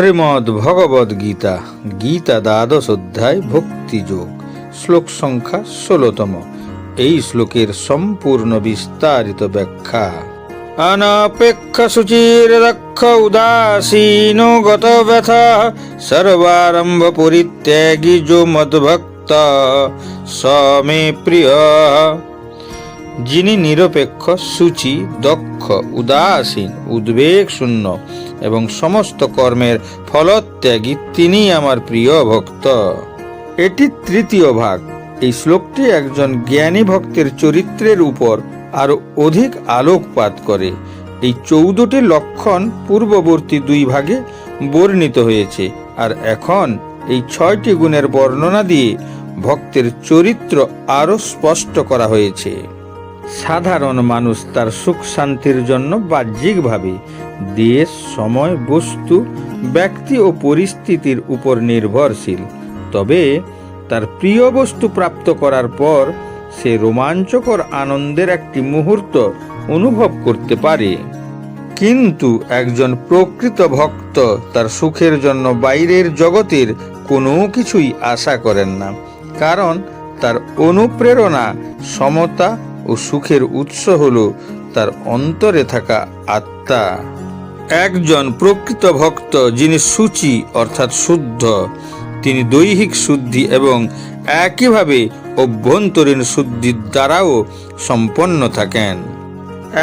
শ্রীমদ্ ভগবদ গীতা গীতা দ্বাদশ অধ্যায় ভক্তিযোগ শ্লোক সংখ্যা ষোলতম। এই শ্লোকের সম্পূর্ণ বিস্তারিত ব্যাখ্যা। অনপেক্ষ দক্ষ উদাসীন গত ব্যথা, সর্বারম্ভ পরিত্যাগী যো মদ্ভক্ত। স প্রিয় যিনি নিরপেক্ষ, সূচি, দক্ষ, উদাসীন, উদ্বেগ শূন্য এবং সমস্ত কর্মের ফলত্যাগী তিনি আমার প্রিয় ভক্ত। এটি তৃতীয় ভাগ। এই শ্লোকটি একজন জ্ঞানী ভক্তের চরিত্রের উপর আরও অধিক আলোকপাত করে। এই চৌদ্দটি লক্ষণ পূর্ববর্তী দুই ভাগে বর্ণিত হয়েছে আর এখন এই ছয়টি গুণের বর্ণনা দিয়ে ভক্তের চরিত্র আরও স্পষ্ট করা হয়েছে। সাধারণ মানুষ তার সুখ শান্তির জন্য বাহ্যিকভাবে দেশ সময়, বস্তু, ব্যক্তি ও পরিস্থিতির উপর নির্ভরশীল। তবে তার প্রিয় বস্তু প্রাপ্ত করার পর সে রোমাঞ্চকর আনন্দের একটি মুহূর্ত অনুভব করতে পারে। কিন্তু একজন প্রকৃত ভক্ত তার সুখের জন্য বাইরের জগতের কোনো কিছুই আশা করেন না, কারণ তার অনুপ্রেরণা, সমতা ও সুখের উৎস হল তার অন্তরে থাকা আত্মা। একজন প্রকৃত ভক্ত যিনি সূচি অর্থাৎ শুদ্ধ, তিনি দৈহিক শুদ্ধি এবং একইভাবে অভ্যন্তরীণ শুদ্ধির দ্বারাও সম্পন্ন থাকেন।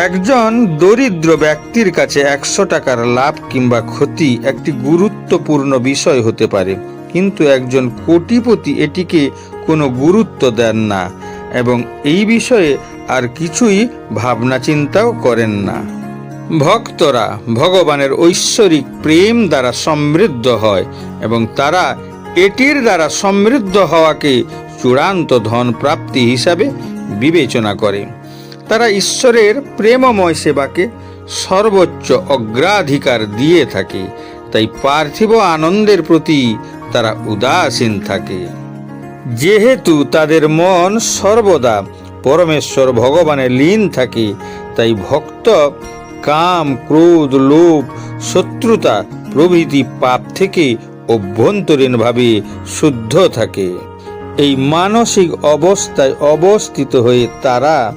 একজন দরিদ্র ব্যক্তির কাছে একশো টাকার লাভ কিংবা ক্ষতি একটি গুরুত্বপূর্ণ বিষয় হতে পারে, কিন্তু একজন কোটিপতি এটিকে কোনো গুরুত্ব দেন না। এবং এই বিষয়ে আর কিছুই ভাবনা চিন্তাও করেন না। ভক্তরা ভগবানের ঐশ্বরিক প্রেম দ্বারা সমৃদ্ধ হয় এবং তারা এটির দ্বারা সমৃদ্ধ হওয়াকে চূড়ান্ত ধন প্রাপ্তি হিসাবে বিবেচনা করে। তারা ঈশ্বরের প্রেমময় সেবাকে সর্বোচ্চ অগ্রাধিকার দিয়ে থাকে, তাই পার্থিব আনন্দের প্রতি তারা উদাসীন থাকে। যেহেতু তাদের মন সর্বদা পরমেশ্বর ভগবানে লীন থাকে, তাই ভক্ত, কাম, ক্রোধ, লোভ, শত্রুতা প্রভৃতি পাপ থেকে অভ্যন্তরীণভাবে শুদ্ধ থাকে। এই মানসিক অবস্থায় অবস্থিত হয়ে তারা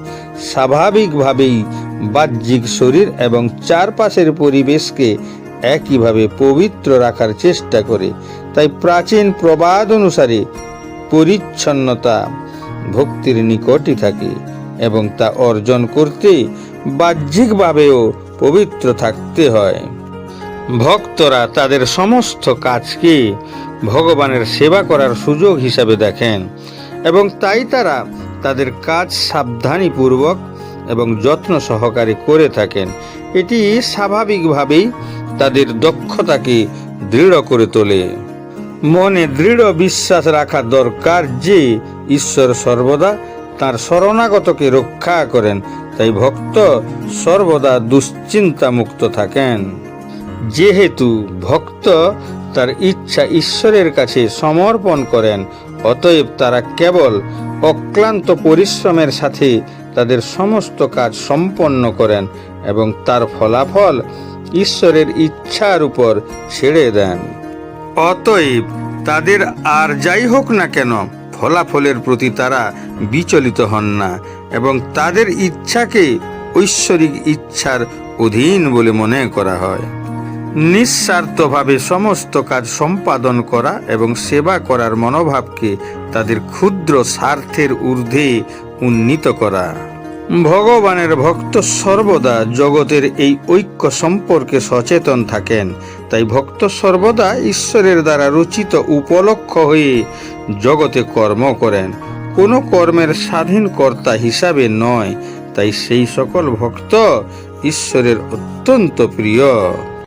স্বাভাবিকভাবেই বাহ্যিক শরীর এবং চারপাশের পরিবেশকে একইভাবে পবিত্র রাখার চেষ্টা করে। তাই প্রাচীন প্রবাদ অনুসারে পরিচ্ছন্নতা ভক্তির নিকটই থাকে এবং তা অর্জন করতে বাহ্যিকভাবেও পবিত্র থাকতে হয়। ভক্তরা তাদের সমস্ত কাজকে ভগবানের সেবা করার সুযোগ হিসাবে দেখেন এবং তাই তারা তাদের কাজ সাবধানীপূর্বক এবং যত্ন সহকারে করে থাকেন। এটি স্বাভাবিকভাবেই তাদের দক্ষতাকে দৃঢ় করে তোলে। মনে দৃঢ় বিশ্বাস রাখা দরকার যে ঈশ্বর সর্বদা তার শরণাগতকে রক্ষা করেন। তাই ভক্ত সর্বদা দুশ্চিন্তা মুক্ত থাকেন। যেহেতু ভক্ত তার ইচ্ছা ঈশ্বরের কাছে সমর্পণ করেন, অতএব তারা কেবল অক্লান্ত পরিশ্রমের সাথে তাদের সমস্ত কাজ সম্পন্ন করেন এবং তার ফলাফল ঈশ্বরের ইচ্ছার উপর ছেড়ে দেন। অতএব তাদের আর যাই হোক না কেন, ফলাফলের প্রতি তারা বিচলিত হন না এবং তাদের ইচ্ছাকে ঐশ্বরিক ইচ্ছার অধীন বলে মনে করা হয়। নিঃস্বার্থভাবে সমস্ত কাজ সম্পাদন করা এবং সেবা করার মনোভাবকে তাদের ক্ষুদ্র স্বার্থের ঊর্ধ্বে উন্নীত করা। ভগবানের ভক্ত সর্বদা জগতের এই ঐক্য সম্পর্কে সচেতন থাকেন তাই ভক্ত সর্বদা ঈশ্বরের দ্বারা রচিত উপলক্ষ হয়ে জগতে কর্ম করেন। কোনো কর্মের স্বাধীন কর্তা হিসাবে নয়, তাই সেই সকল ভক্ত ঈশ্বরের অত্যন্ত প্রিয়।